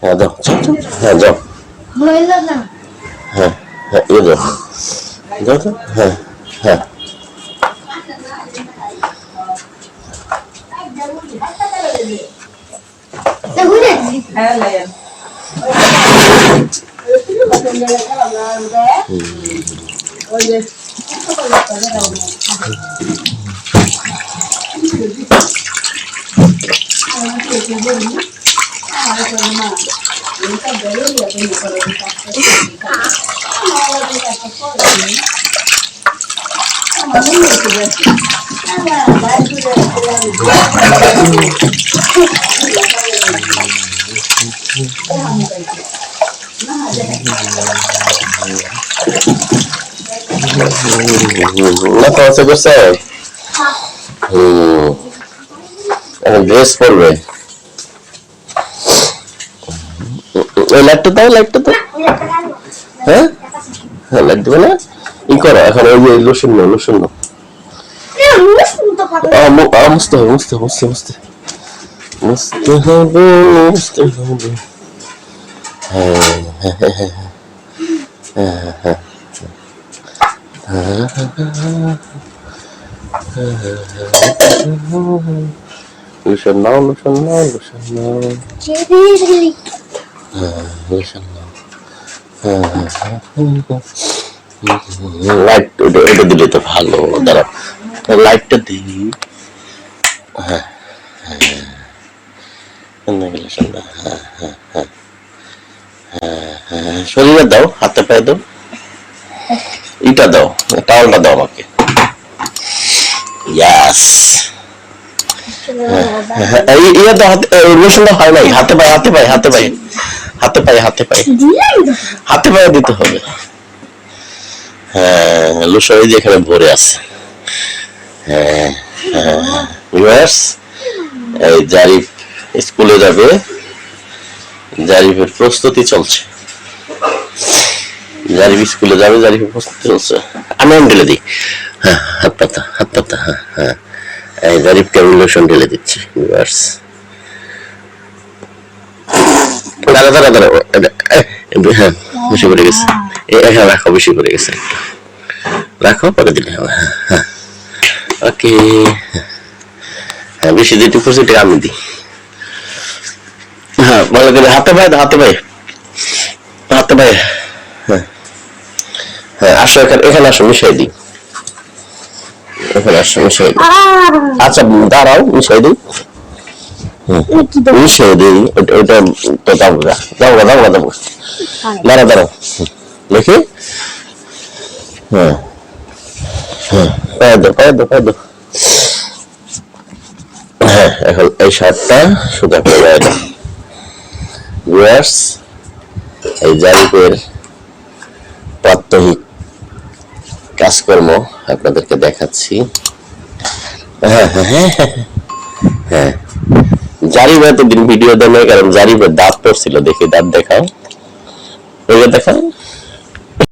হ্যাঁ যাও। হ্যাঁ যাও হ্যাঁ। হ্যাঁ ইয়ে যাও যাও তো হ্যাঁ হ্যাঁ দেখুন না তো আছে করছে হুম এখন ড্রেস পরবে ওই লাইটটা দাও লাইটটা দাও হ্যাঁ হ্যাঁ লাইট দেবে না ই করো এখন ওই যে লোশন নাও লোশন মুছতে হবে মুছতে হবে মুছতে মুছতে মুছতে হবে মুছতে হবে হ্যাঁ হ্যাঁ হ্যাঁ হ্যাঁ হ্যাঁ হ্যাঁ লোশন নাও লোশন নাও লোশন নাও লোশন নাও লাইট ওটা ওটা দিলে তো ভালো দাঁড়া লাইটটা দিই। হ্যাঁ হ্যাঁ। হ্যাঁ হ্যাঁ হ্যাঁ। হ্যাঁ হ্যাঁ। শরীরে দাও, হাতে পায়ে দাও। ইটা দাও, টাওয়ালটা দাও আমাকে। ইয়াস ইয়ে দাও, হাতে লোশনটা হয় নাই। হাতে পায়ে হাতে পায়ে হাতে পায়ে। হাতে পায়ে হাতে পায়ে। হাতে পায়ে দিতে হবে। হ্যাঁ এই যে এখানে ভরে আছে। হ্যাঁ হ্যাঁ। এই জারিফ স্কুলে যাবে। জারিফের প্রস্তুতি চলছে। জারিফ স্কুলে যাবে, জারিফের প্রস্তুতি চলছে। আমি ঢেলে দিই। হ্যাঁ হাত পাতা হাত পাতা হ্যাঁ হ্যাঁ। এই জারিফকে আমি লোশন ঢেলে দিচ্ছি, ভিউয়ার্স। দাঁড়া দাঁড়া দাঁড়া হ্যাঁ বেশি পড়ে গেছে। এখানে রাখো বেশি পড়ে গেছে। রাখো পরে দিলে হবে হ্যাঁ হ্যাঁ। ওকে। হ্যাঁ বেশি যেটুকু করছি এটা আমি দিই। হ্যাঁ ভালো করে হাতে দাও, হাতে পায়ে হাতে পায়ে হ্যাঁ। হ্যাঁ আসো এখানে এখানে আসো মিশাই দিই। এখানে আসো মিশাই দিই। আচ্ছা দাঁড়াও মিশাই দিই। ওটা তো দাঁড়াও দেখি। হ্যাঁ। হ্যাঁ। পায়ে পায়ে পায়ে হ্যাঁ এখন এই শার্টটা সোজা করে ভিউয়ার্স এই জারিফের প্রাত্যহিক কাজকর্ম আপনাদেরকে দেখাচ্ছি। হ্যাঁ হ্যাঁ হ্যাঁ। হ্যাঁ, জারিফ এতদিন ভিডিও দেয় নাই কারণ জারিবের দাঁত পড়ছিল দেখি দাঁত দেখাও। ওই দেখাও।